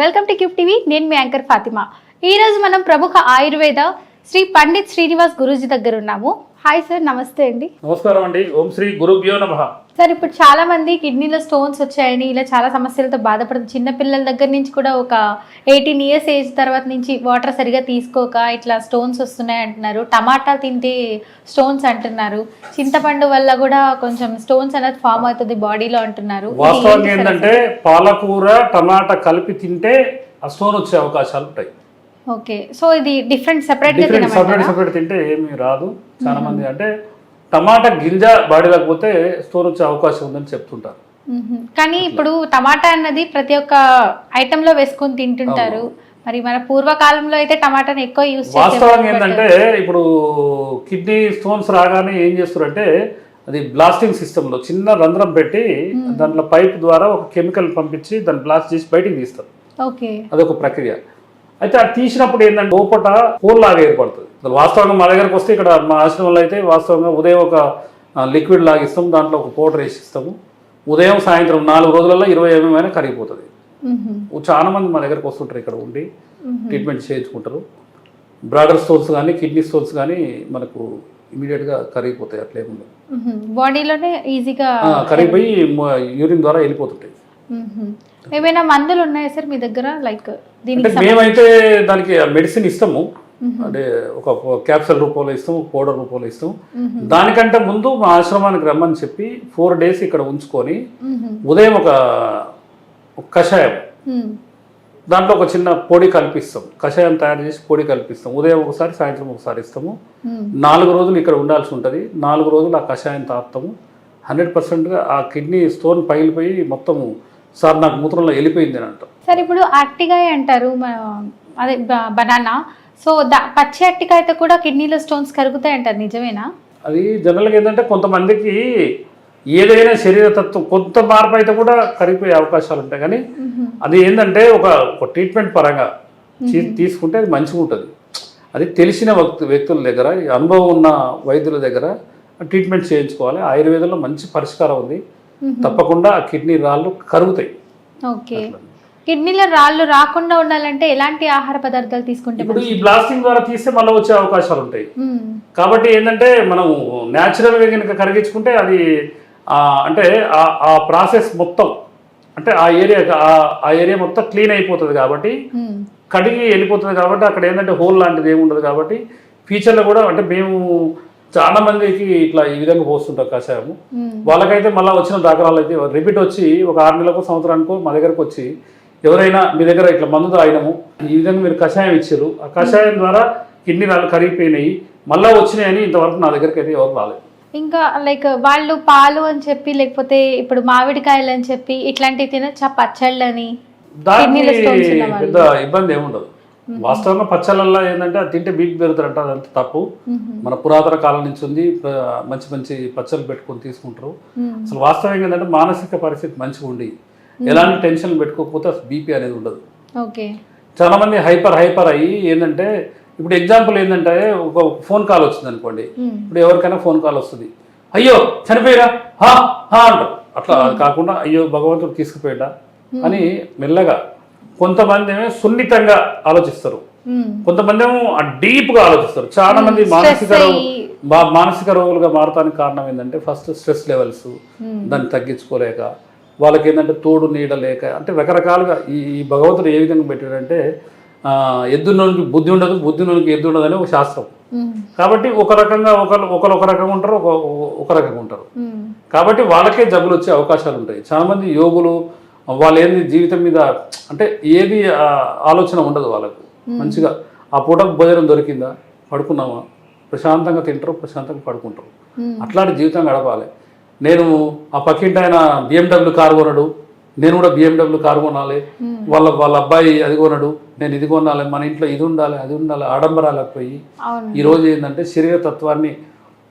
Welcome to cube TV. నేను మీ anchor Fatima. ఈ రోజు మనం ప్రముఖ ఆయుర్వేద శ్రీ పండిత్ శ్రీనివాస్ గురూజీ దగ్గర ఉన్నాము. హాయ్ సార్ నమస్తే అండి. నమస్కారం అండి. ఓం శ్రీ గురుభ్యో నమ. సార్ ఇప్పుడు చాలా మంది కిడ్నీలో స్టోన్స్ వచ్చాయని ఇలా చాలా సమస్యలతో బాధపడుతుంది చిన్న పిల్లల దగ్గర నుంచి కూడా ఒక ఎయిటీన్ ఇయర్స్ ఏజ్ తర్వాత నుంచి వాటర్ సరిగా తీసుకోక ఇట్లా స్టోన్స్ వస్తున్నాయి అంటున్నారు. టమాటా తింటే స్టోన్స్ అంటున్నారు. చింతపండు వల్ల కూడా కొంచెం స్టోన్స్ అనేది ఫామ్ అవుతుంది బాడీలో అంటున్నారు. సార్ ఏంటంటే పాలకూర టమాటా కలిపి తింటే ఆ స్టోన్ వచ్చే అవకాశాలు ఉంటాయి. ఓకే. సో ఇది different separate different separate separate తింటే ఏమీ రాదు. చాలా మంది అంటే టమాటా గింజ బాడీలోకి పోతే స్టోన్ వచ్చే అవకాశం ఉందని చెప్తుంటారు. కానీ ఇప్పుడు టమాటా అన్నది ప్రతి ఒక్క ఐటమ్లో వేసుకొని తింటుంటారు. మరి మన పూర్వకాలంలో అయితే టమాటాని ఎక్కువ యూజ్ వాస్తవంగా ఏంటంటే ఇప్పుడు కిడ్నీ స్టోన్స్ రాగానే ఏం చేస్తారంటే అది బ్లాస్టింగ్ సిస్టంలో చిన్న రంధ్రం పెట్టి దాంట్లో పైప్ ద్వారా ఒక కెమికల్ పంపించి దాన్ని బ్లాస్ట్ చేసి బయటికి తీస్తారు. ఓకే. అదొక ప్రక్రియ. అయితే అది తీసినప్పుడు ఏంటంటే లోపట హోల్ లాగా ఏర్పడుతుంది వాస్తవంగా మా దగ్గరకు వస్తే ఇక్కడ మా ఆశ్రమంలో అయితే వాస్తవంగా ఉదయం ఒక లిక్విడ్ లాగిస్తాం దాంట్లో ఒక పౌడర్ వేసి ఇస్తాము. ఉదయం సాయంత్రం నాలుగు రోజులలో ఇరవై ఎంఎం అయినా కరిగిపోతుంది. చాలా మంది మా దగ్గరకు వస్తుంటారు ఇక్కడ ఉండి. ట్రీట్మెంట్ చేయించుకుంటారు. బ్రాడర్ స్టోన్స్ కానీ కిడ్నీ స్టోన్స్ కానీ మనకు ఇమీడియట్గా కరిగిపోతాయి. మ్మ్. బాడీలోనే ఈజీగా కరిగిపోయి యూరిన్ ద్వారా వెళ్ళిపోతుంటాయి. ఏమైనా మందులు ఉన్నాయా సార్ మీ దగ్గర? లైక్ దీనికి మేమైతే దానికి మెడిసిన్ ఇస్తాము. అంటే ఒక క్యాప్సల్ రూపంలో ఇస్తాం పౌడర్ రూపంలో ఇస్తాం దానికంటే ముందు మా ఆశ్రమానికి రమ్మని చెప్పి ఫోర్ డేస్ ఇక్కడ ఉంచుకొని. ఉదయం ఒక కషాయం. దాంట్లో ఒక చిన్న పొడి కల్పిస్తాం. కషాయం తయారు చేసి పొడి కల్పిస్తాం. ఉదయం ఒకసారి సాయంత్రం ఒకసారి ఇస్తాము. నాలుగు రోజులు ఇక్కడ ఉండాల్సి ఉంటుంది. నాలుగు రోజులు ఆ కషాయం తాగుతాము. హండ్రెడ్ పర్సెంట్గా ఆ కిడ్నీ స్టోన్ పగిలిపోయి మొత్తము సార్ నాకు మూత్రంలో వెళ్ళిపోయింది అని అంటాం సార్ ఇప్పుడు అట్టికాయ అంటారు అదే బనానా. సో దా పచ్చి అట్టికాయతో కూడా కిడ్నీలో స్టోన్స్ కరుగుతాయి అంటారు నిజమేనా? అది జనరల్గా ఏంటంటే కొంతమందికి ఏదైనా శరీర తత్వం కొంత మార్పు అయితే కూడా కరిగిపోయే అవకాశాలు ఉంటాయి. కానీ అది ఏంటంటే ఒక ఒక ట్రీట్మెంట్ పరంగా తీసుకుంటే అది మంచిగా ఉంటుంది అది తెలిసిన వ్యక్తు వ్యక్తుల దగ్గర అనుభవం ఉన్న వైద్యుల దగ్గర ట్రీట్మెంట్ చేయించుకోవాలి. ఆయుర్వేదంలో మంచి పరిష్కారం ఉంది. తప్పకుండా ఆ కిడ్నీ రాళ్ళు కరుగుతాయి. ఓకే. కిడ్నీలో రాళ్ళు రాకుండా ఉండాలంటే ఎలాంటి ఆహార పదార్థాలు తీసుకుంటే ఇప్పుడు ఈ బ్లాస్టింగ్ ద్వారా తీస్తే మళ్ళీ వచ్చే అవకాశాలు ఉంటాయి. కాబట్టి ఏంటంటే మనం న్యాచురల్గా కనుక కరిగించుకుంటే అది అంటే ఆ- ప్రాసెస్ మొత్తం అంటే ఆ ఏరియా ఆ ఏరియా మొత్తం క్లీన్ అయిపోతుంది కాబట్టి. కడిగి వెళ్ళిపోతుంది కాబట్టి అక్కడ ఏంటంటే హోల్ లాంటిది ఏమి ఉండదు కాబట్టి ఫ్యూచర్లో కూడా అంటే మేము చాలా మందికి ఇట్లా ఈ విధంగా పోస్తుంటాం కషాయము. వాళ్ళకైతే మళ్ళీ వచ్చిన దాఖలాలు అయితే రిపీట్ వచ్చి ఒక ఆరు నెలలకు సంవత్సరానికో మా దగ్గరకు వచ్చి ఎవరైనా మీ దగ్గర ఇట్లా మందు తాగినాము ఈ విధంగా మీరు కషాయం ఇచ్చారు. ఆ కషాయం ద్వారా కిడ్నీ రాళ్ళు కరిగిపోయినాయి మళ్ళీ వచ్చినాయని ఇంతవరకు నా దగ్గరికి అయితే ఎవరు రాలేదు. ఇంకా లైక్ వాళ్ళు పాలు అని చెప్పి లేకపోతే ఇప్పుడు మామిడికాయలు అని చెప్పి ఇట్లాంటివి తినచ్చా? పచ్చళ్ళు అని. పెద్ద ఇబ్బంది ఏముండదు. వాస్తవంగా పచ్చళ్ళల్లో ఏంటంటే అది తింటే బీపీ పెరుగుతారంట అదంతా తప్పు. మన పురాతన కాలం నుంచి ఉంది మంచి మంచి పచ్చళ్ళు పెట్టుకొని తీసుకుంటారు. అసలు వాస్తవంగా ఏంటంటే మానసిక పరిస్థితి మంచిగా ఉండి ఎలాంటి టెన్షన్ పెట్టుకోకపోతే అసలు బీపీ అనేది ఉండదు. చాలా మంది హైపర్ హైపర్ అయ్యి ఏంటంటే ఇప్పుడు ఎగ్జాంపుల్ ఏంటంటే ఒక ఫోన్ కాల్ వచ్చింది అనుకోండి. ఇప్పుడు ఎవరికైనా ఫోన్ కాల్ వస్తుంది. అయ్యో చనిపోయిరా? హా హా అంటారు. అట్లా కాకుండా అయ్యో భగవంతుడు తీసుకుపోయాడా? అని మెల్లగా కొంతమంది ఏమో సున్నితంగా ఆలోచిస్తారు. కొంతమంది ఏమో డీప్గా ఆలోచిస్తారు చాలా మంది మానసిక మానసిక రోగులుగా మారటానికి కారణం ఏంటంటే ఫస్ట్ స్ట్రెస్ లెవెల్స్. దాన్ని తగ్గించుకోలేక వాళ్ళకి ఏంటంటే తోడు నీడ లేక అంటే రకరకాలుగా ఈ భగవంతుడు ఏ విధంగా పెట్టాడంటే ఎద్దునోనికి బుద్ధి ఉండదు బుద్ధినోనికి ఎద్దు ఉండదు అని ఒక శాస్త్రం. కాబట్టి ఒక రకంగా ఒకరు ఒకరు ఒక రకంగా ఉంటారు ఒక ఒక రకంగా ఉంటారు. కాబట్టి వాళ్ళకే జబ్బులు వచ్చే అవకాశాలు ఉంటాయి చాలా మంది యోగులు వాళ్ళు ఏంది జీవితం మీద అంటే ఏది ఆలోచన ఉండదు వాళ్ళకు. మంచిగా ఆ పూటకు భోజనం దొరికిందా? పడుకున్నామా? ప్రశాంతంగా తింటారు ప్రశాంతంగా పడుకుంటారు. అట్లాంటి జీవితం గడపాలి. నేను ఆ పక్కింటి ఆయన బిఎండబ్ల్యూ కారు కొనడు నేను కూడా బిఎండబ్ల్యూ కారు కొనాలి. వాళ్ళ వాళ్ళ అబ్బాయి అది కొనడు నేను ఇది కొనాలి మన ఇంట్లో ఇది ఉండాలి అది ఉండాలి ఆడంబరాలకు పోయి. అవును ఈ రోజు ఏంటంటే శరీర తత్వాన్ని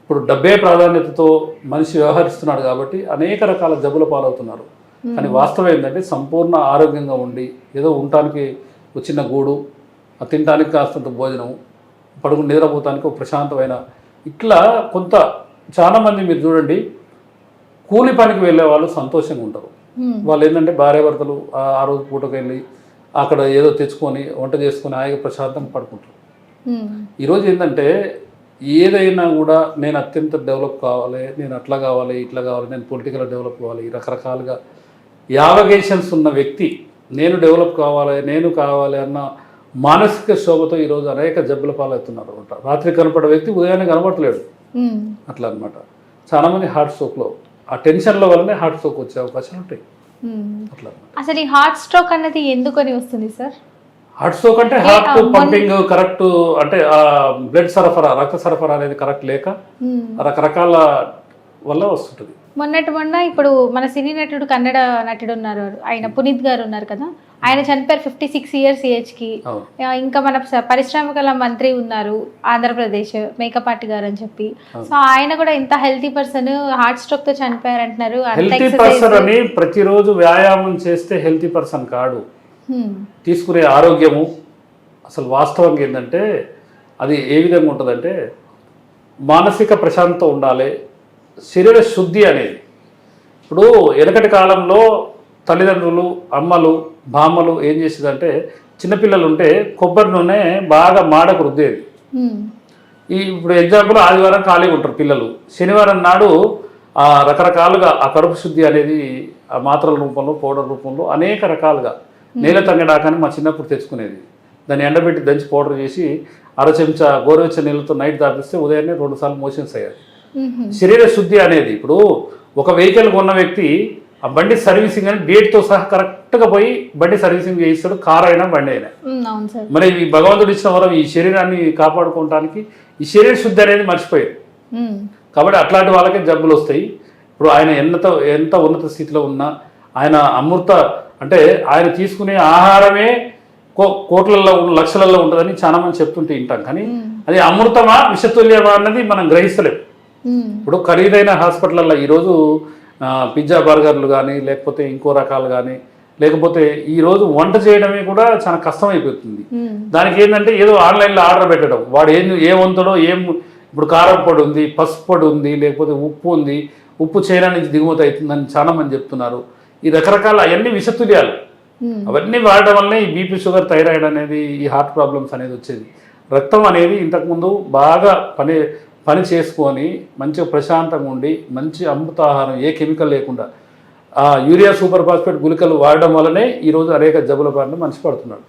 ఇప్పుడు డబ్బే ప్రాధాన్యతతో మనిషి వ్యవహరిస్తున్నాడు కాబట్టి అనేక రకాల జబ్బుల పాలవుతున్నారు. కానీ వాస్తవం ఏంటంటే సంపూర్ణ ఆరోగ్యంగా ఉండి ఏదో ఉండటానికి ఒక చిన్న గూడు తినడానికి కాస్తంత భోజనం పడుకుని నిద్రపోతానికి ఒక ప్రశాంతమైన ఇట్లా కొంత చాలామంది మీరు చూడండి కూలి పనికి వెళ్ళే వాళ్ళు సంతోషంగా ఉంటారు. వాళ్ళు ఏంటంటే భార్యాభర్తలు ఆ ఆ రోజు పూటకు వెళ్ళి అక్కడ ఏదో తెచ్చుకొని వంట చేసుకొని హాయిగా ప్రశాంతంగా పడుకుంటారు. ఈరోజు ఏంటంటే ఏదైనా కూడా నేను అత్యంత డెవలప్ కావాలి నేను అట్లా కావాలి ఇట్లా కావాలి నేను పొలిటికల్ డెవలప్ కావాలి రకరకాలుగా యావగేషన్స్ ఉన్న వ్యక్తి నేను డెవలప్ కావాలి నేను కావాలి అన్న మానసిక శోభతో ఈరోజు అనేక జబ్బుల పాలవుతున్నారు అనమాట. రాత్రి కనపడే వ్యక్తి ఉదయాన్నే కనపడలేడు అట్లా అనమాట. చాలామంది హార్ట్ స్ట్రోక్లో ఆ టెన్షన్ల వల్లనే హార్ట్ స్ట్రోక్ వచ్చే అవకాశాలు ఉంటాయి. అట్లా. అసలు ఈ హార్ట్ స్ట్రోక్ అన్నది ఎందుకని వస్తుంది సార్? హార్ట్ స్ట్రోక్ అంటే హార్ట్ పంపింగ్ కరెక్ట్ అంటే బ్లడ్ సరఫరా రక్త సరఫరా అనేది కరెక్ట్ లేక. రకరకాల వల్ల వస్తుంటుంది. మొన్నటి మొన్న ఇప్పుడు మన సినీ నటుడు కన్నడ నటుడు ఉన్నారు. ఆయన పునీత్ గారు ఉన్నారు కదా. ఆయన చనిపోయారు ఫిఫ్టీ సిక్స్ ఇయర్స్ ఏజ్కి ఇంకా మన పరిశ్రమకల మంత్రి ఉన్నారు ఆంధ్రప్రదేశ్ మేకపాటి గారు అని చెప్పి. సో ఆయన కూడా ఇంత హెల్తీ పర్సన్ హార్ట్ స్ట్రోక్తో చనిపోయారు అంటున్నారు హెల్తీ పర్సన్ అని ప్రతిరోజు వ్యాయామం చేస్తే హెల్తీ పర్సన్ కాడు. తీసుకునే ఆరోగ్యము అసలు వాస్తవంగా ఏంటంటే అది ఏ విధంగా ఉంటుందంటే మానసిక ప్రశాంతత ఉండాలి శరీర శుద్ధి అనేది. ఇప్పుడు వెనకటి కాలంలో తల్లిదండ్రులు అమ్మలు బామ్మలు ఏం చేసేదంటే చిన్నపిల్లలు ఉంటే కొబ్బరి నూనె బాగా మాడకు రుద్దేది. ఈ ఇప్పుడు ఎగ్జాంపుల్ ఆదివారం ఖాళీగా ఉంటారు పిల్లలు. శనివారం నాడు ఆ రకరకాలుగా ఆ కడుపు శుద్ధి అనేది ఆ మాత్రల రూపంలో పౌడర్ రూపంలో అనేక రకాలుగా నేల తంగడాకని మా చిన్నప్పుడు తెచ్చుకునేది. దాన్ని ఎండబెట్టి దంచి పౌడర్ చేసి అర చెంచా గోరువెచ్చ నీళ్ళతో నైట్ దాపిస్తే ఉదయాన్నే రెండు సార్లు మోషన్స్ అయ్యాయి. శరీర శుద్ధి అనేది ఇప్పుడు ఒక వెహికల్ కొన్న వ్యక్తి ఆ బండి సర్వీసింగ్ అని డేట్తో సహా కరెక్ట్గా పోయి బండి సర్వీసింగ్ చేయిస్తాడు కార్ అయినా బండి అయినా. మరి ఈ భగవంతుడు ఇచ్చిన వరం ఈ శరీరాన్ని కాపాడుకోవటానికి ఈ శరీర శుద్ధి అనేది మర్చిపోయారు. కాబట్టి అట్లాంటి వాళ్ళకే జబ్బులు వస్తాయి. ఇప్పుడు ఆయన ఎంత ఎంత ఉన్నత స్థితిలో ఉన్నా ఆయన అమృత అంటే ఆయన తీసుకునే ఆహారమే కో కోట్లలో లక్షలలో ఉంటుందని చాలా మంది చెప్తుంటే వింటాం. కానీ అది అమృతమా విషతుల్యమా అన్నది మనం గ్రహిస్తలేం. మ్మ్. ఇప్పుడు ఖరీదైన హాస్పిటల్లో ఈరోజు పిజ్జా బర్గర్లు కానీ లేకపోతే ఇంకో రకాలు కానీ లేకపోతే ఈరోజు వంట చేయడమే కూడా చాలా కష్టమైపోతుంది. మ్మ్. దానికి ఏంటంటే ఏదో ఆన్లైన్లో ఆర్డర్ పెట్టడం. వాడు ఏం ఏ వంతుడో ఏం ఇప్పుడు కారం పొడి ఉంది పసుపు పొడి ఉంది లేకపోతే ఉప్పు ఉంది ఉప్పు చైనా నుంచి దిగుమతి అవుతుందని చాలా మంది చెప్తున్నారు. ఈ రకరకాల అవన్నీ విషతుల్యాలు. మ్మ్. అవన్నీ వాడడం వల్లనే ఈ బీపీ షుగర్ థైరాయిడ్ అనేది ఈ హార్ట్ ప్రాబ్లమ్స్ అనేది వచ్చేది. రక్తం అనేది ఇంతకుముందు బాగా పని పని చేసుకొని మంచిగా ప్రశాంతంగా ఉండి మంచి అమృత ఆహారం ఏ కెమికల్ లేకుండా ఆ యూరియా సూపర్ ఫాస్ఫేట్ గుళికలు వాడడం వల్లనే ఈరోజు అనేక జబ్బుల బారిన మనిషి పడుతున్నాడు.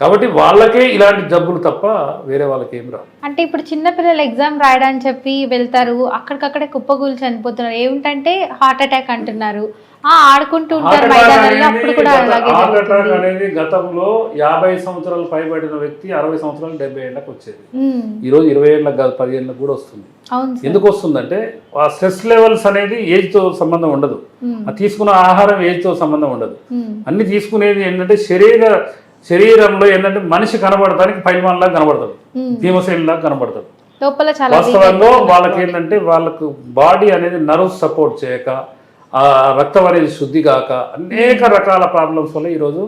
కాబట్టి వాళ్ళకే ఇలాంటి జబ్బులు తప్ప వేరే వాళ్ళకి ఏం రావు. అంటే ఇప్పుడు చిన్నపిల్లలు ఎగ్జామ్ రాయడానికి చెప్పి వెళ్తారు అక్కడికక్కడే కుప్పగూలు చనిపోతున్నారు. ఏమిటంటే హార్ట్ అటాక్ అంటున్నారు. ఆ ఆడుకుంటూ ఉంటారు మైదానంలో అప్పుడు కూడా హార్ట్ అటాక్. అనేది గతంలో యాభై సంవత్సరాలు పైబడిన వ్యక్తి అరవై సంవత్సరాలు డెబ్బై ఏళ్ళకి వచ్చేది. మ్మ్. ఈ రోజు ఇరవై ఏళ్ళకి కాదు పది ఏళ్ళకి కూడా వస్తుంది. ఎందుకు వస్తుందంటే ఆ స్ట్రెస్ లెవెల్స్ అనేది ఏజ్తో సంబంధం ఉండదు. ఆ తీసుకున్న ఆహారం ఏజ్తో సంబంధం ఉండదు. అన్ని తీసుకునేది ఏంటంటే శరీర శరీరంలో ఏంటంటే మనిషి కనబడటానికి పైమాన్లా కనబడతాడు. మ్మ్. భీమసేనులాగా కనబడతాడు. వాస్తవంలో వాళ్ళకి ఏంటంటే వాళ్ళకు బాడీ అనేది నర్వ్ సపోర్ట్ చేయక ఆ రక్తం అనేది శుద్ధి కాక అనేక రకాల ప్రాబ్లమ్స్ వల్ల ఈరోజు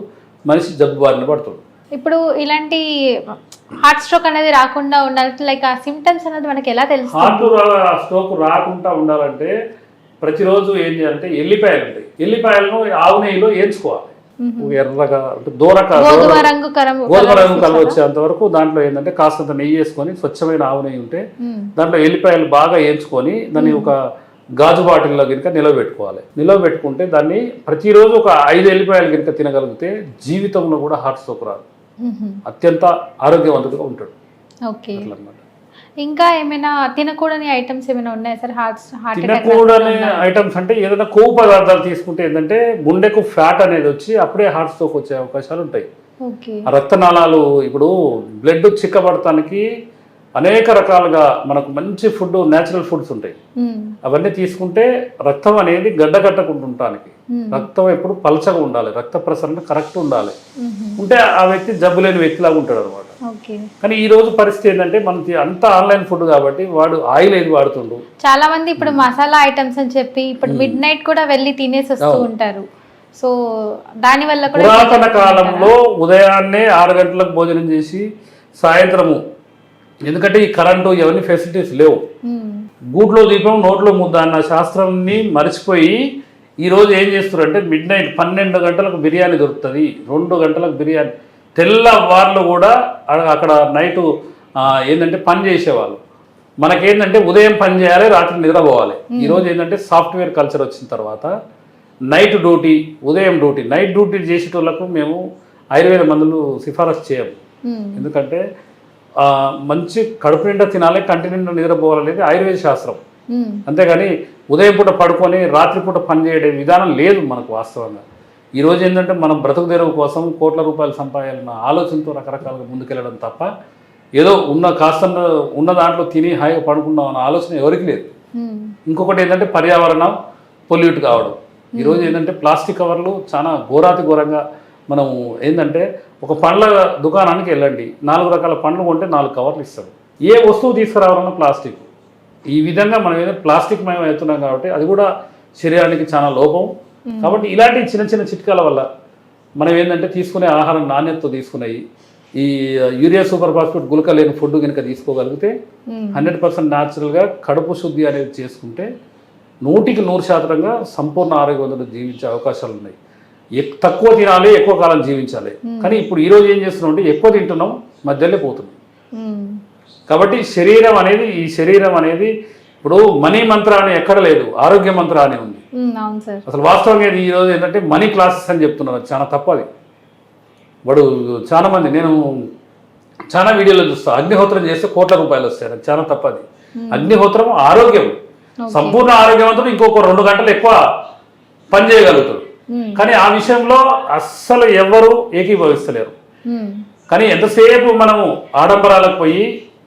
మనిషి జబ్బు బారిన పడుతుంది. ఇప్పుడు ఇలాంటి హార్ట్ స్ట్రోక్ అనేది రాకుండా ఉండాలి లైక్ ఆ సిమ్టమ్స్ అనేది మనకి ఎలా తెలుస్తుంది? హార్ట్ స్ట్రోక్ రాకుండా ఉండాలంటే ప్రతిరోజు ఏం చేయాలంటే ఎల్లిపాయలు ఉంటాయి. ఎల్లిపాయలను ఆవు నెయ్యిలో వేయించుకోవాలి. ఎర్రగా అంటే దూరక గోధుమ రంగు కలర్ వచ్చేంత వరకు దాంట్లో ఏంటంటే కాస్తంత నెయ్యి వేసుకొని స్వచ్ఛమైన ఆవు నెయ్యి ఉంటే. దాంట్లో ఎల్లిపాయలు బాగా వేయించుకొని దాన్ని ఒక గాజు బాటిల్లో కనుక నిలవబెట్టుకోవాలి. నిలవబెట్టుకుంటే దాన్ని ప్రతిరోజు ఒక ఐదు ఎల్లిపాయలు కనుక తినగలిగితే జీవితంలో కూడా హార్ట్ స్ట్రోక్ రాదు. అత్యంత ఆరోగ్యవంతుడిగా ఉంటాడు. ఓకే. అట్లా అన్నమాట. ఇంకా ఏమైనా తినకూడని ఐటమ్స్ ఏమైనా ఉన్నాయా సార్? హార్ట్ హార్ట్ తినకూడని ఐటమ్స్ అంటే ఏదైనా కొవ్వు పదార్థాలు తీసుకుంటే ఏంటంటే గుండెకు ఫ్యాట్ అనేది వచ్చి అప్పుడే హార్ట్ స్ట్రోక్ వచ్చే అవకాశాలు ఉంటాయి. రక్తనాళాలు ఇప్పుడు బ్లడ్ చిక్కబడటానికి అనేక రకాలుగా మనకు మంచి ఫుడ్ నేచురల్ ఫుడ్స్ ఉంటాయి. అవన్నీ తీసుకుంటే రక్తం అనేది గడ్డగట్టకుండా ఉండటానికి. రక్తం ఎప్పుడు పలచగా ఉండాలి. రక్త ప్రసరణ కరెక్ట్ ఉండాలి. ఉంటే ఆ వ్యక్తి జబ్బు లేని వ్యక్తిలాగా ఉంటాడు అనమాట కానీ ఈ రోజు పరిస్థితి ఏంటంటే మనకి అంతా ఆన్లైన్ ఫుడ్ కాబట్టి వాడు ఆయిల్ ఏది వాడుతుండు? చాలా మంది ఇప్పుడు మసాలా ఐటమ్స్ అని చెప్పి ఇప్పుడు మిడ్ నైట్ కూడా వెళ్ళి తినేసి వస్తూ ఉంటారు. సో దాని వల్ల పురాతన కాలంలో ఉదయాన్నే ఆరు గంటలకు భోజనం చేసి సాయంత్రము ఎందుకంటే ఈ కరెంటు ఇవన్నీ ఫెసిలిటీస్ లేవు. మ్మ్. గూట్లో దీపం నోట్లో ముద్ద అన్న శాస్త్రాన్ని మర్చిపోయి ఈ రోజు ఏం చేస్తున్నారంటే మిడ్ నైట్ పన్నెండు గంటలకు బిర్యానీ దొరుకుతుంది రెండు గంటలకు బిర్యానీ. తెల్లవార్లు కూడా అక్కడ నైటు ఏంటంటే పని చేసేవాళ్ళు. మనకేంటంటే ఉదయం పని చేయాలి రాత్రి నిద్రపోవాలి ఈరోజు ఏంటంటే సాఫ్ట్వేర్ కల్చర్ వచ్చిన తర్వాత నైట్ డ్యూటీ ఉదయం డ్యూటీ నైట్ డ్యూటీ చేసేటోళ్ళకు మేము ఆయుర్వేద మందులు సిఫారసు చేయము. ఎందుకంటే మంచి కడుపు నిండా తినాలి కంటి నిండా నిద్రపోవాలనేది ఆయుర్వేద శాస్త్రం. అంతేగాని ఉదయం పూట పడుకొని రాత్రిపూట పని చేయడం విధానం లేదు మనకు వాస్తవంగా. ఈ రోజు ఏంటంటే మనం బ్రతుకు తెరువు కోసం కోట్ల రూపాయలు సంపాదాలన్న ఆలోచనతో రకరకాలుగా ముందుకెళ్ళడం తప్ప ఏదో ఉన్న కాస్త ఉన్న దాంట్లో తిని హాయిగా పడుకుందాం అన్న ఆలోచన ఎవరికి లేదు. మ్మ్. ఇంకొకటి ఏంటంటే పర్యావరణం పొల్యూట్ కావడం. ఈరోజు ఏంటంటే ప్లాస్టిక్ కవర్లు చాలా ఘోరాతి ఘోరంగా మనం ఏంటంటే ఒక పండ్ల దుకాణానికి వెళ్ళండి. నాలుగు రకాల పండ్లు కొంటే నాలుగు కవర్లు ఇస్తారు. ఏ వస్తువు తీసుకురావాలన్నా ప్లాస్టిక్. ఈ విధంగా మనం ఏదో ప్లాస్టిక్ మయం అవుతున్నాం కాబట్టి అది కూడా శరీరానికి చాలా లోపం. కాబట్టి ఇలాంటి చిన్న చిన్న చిట్కాల వల్ల మనం ఏంటంటే తీసుకునే ఆహారం నాణ్యతతో తీసుకున్నాయి ఈ యూరియా సూపర్ ఫాస్ఫేట్ గులక లేని ఫుడ్ కనుక తీసుకోగలిగితే. హండ్రెడ్ పర్సెంట్ న్యాచురల్గా కడుపు శుద్ధి అనేది చేసుకుంటే నూటికి నూరు శాతంగా సంపూర్ణ ఆరోగ్యవంతులు జీవించే అవకాశాలు ఉన్నాయి. తక్కువ తినాలి ఎక్కువ కాలం జీవించాలి. కానీ ఇప్పుడు ఈ రోజు ఏం చేస్తున్నాం అంటే ఎక్కువ తింటున్నాం మధ్యలో పోతున్నాం. కాబట్టి శరీరం అనేది ఈ శరీరం అనేది ఇప్పుడు మనీ మంత్ర అని ఎక్కడ లేదు ఆరోగ్య మంత్ర అని ఉంది. అసలు వాస్తవంగా ఇది ఈరోజు ఏంటంటే మనీ క్లాసెస్ అని చెప్తున్నారు చాలా తప్పది వాడు చాలా మంది నేను చాలా వీడియోలో చూస్తా అగ్నిహోత్రం చేస్తే కోట్ల రూపాయలు వస్తాయి అది చాలా తప్పది అగ్నిహోత్రం ఆరోగ్యం. సంపూర్ణ ఆరోగ్యవంతుడు ఇంకొక రెండు గంటలు ఎక్కువ పని చేయగలుగుతాడు. కానీ ఆ విషయంలో అస్సలు ఎవ్వరు ఏకీభవిస్తలేరు. కానీ ఎంతసేపు మనము ఆడంబరాలకు పోయి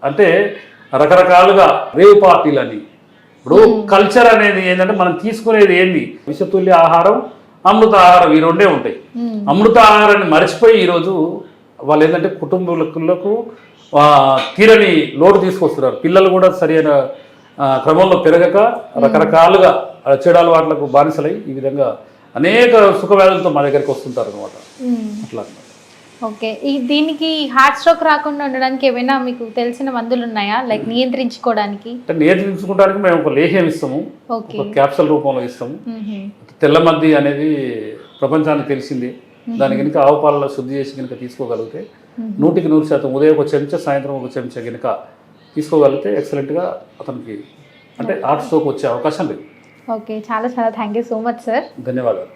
అంటే రకరకాలుగా రేవు పార్టీలని. ఇప్పుడు కల్చర్ అనేది ఏంటంటే మనం తీసుకునేది ఏంది? విషతుల్య ఆహారం అమృత ఆహారం ఈ రెండే ఉంటాయి. మ్మ్. అమృత ఆహారాన్ని మర్చిపోయి ఈరోజు వాళ్ళు ఏంటంటే కుటుంబాలకు ఆ, తీరని లోటు తీసుకొస్తున్నారు. పిల్లలు కూడా సరైన క్రమంలో పెరగక రకరకాలుగా ఆ, చెడు అలవాట్లకు బానిసలై ఈ విధంగా అనేక సుఖవ్యాధులతో మా దగ్గరికి వస్తుంటారు అనమాట. అట్లా ఓకే. ఈ దీనికి హార్ట్ స్ట్రోక్ రాకుండా ఉండడానికి ఏమైనా మీకు తెలిసిన మందులు ఉన్నాయా? లైక్ నియంత్రించుకోవడానికి? అంటే నియంత్రించుకోవడానికి మేము ఒక లేహ్యం ఇస్తాము. ఒక క్యాప్సల్ రూపంలో ఇస్తాము. మ్మ్. తెల్లమద్ది అనేది ప్రపంచానికి తెలిసింది. దాని కనుక ఆవు పాలలో శుద్ధి చేసి కనుక తీసుకోగలిగితే నూటికి నూరు శాతం ఉదయం ఒక చెంచా సాయంత్రం ఒక చెంచా కనుక తీసుకోగలిగితే ఎక్సలెంట్గా అతనికి అంటే హార్ట్ స్ట్రోక్ వచ్చే అవకాశం లేదు. ఓకే. చాలా చాలా thank you so much sir. ధన్యవాదాలు.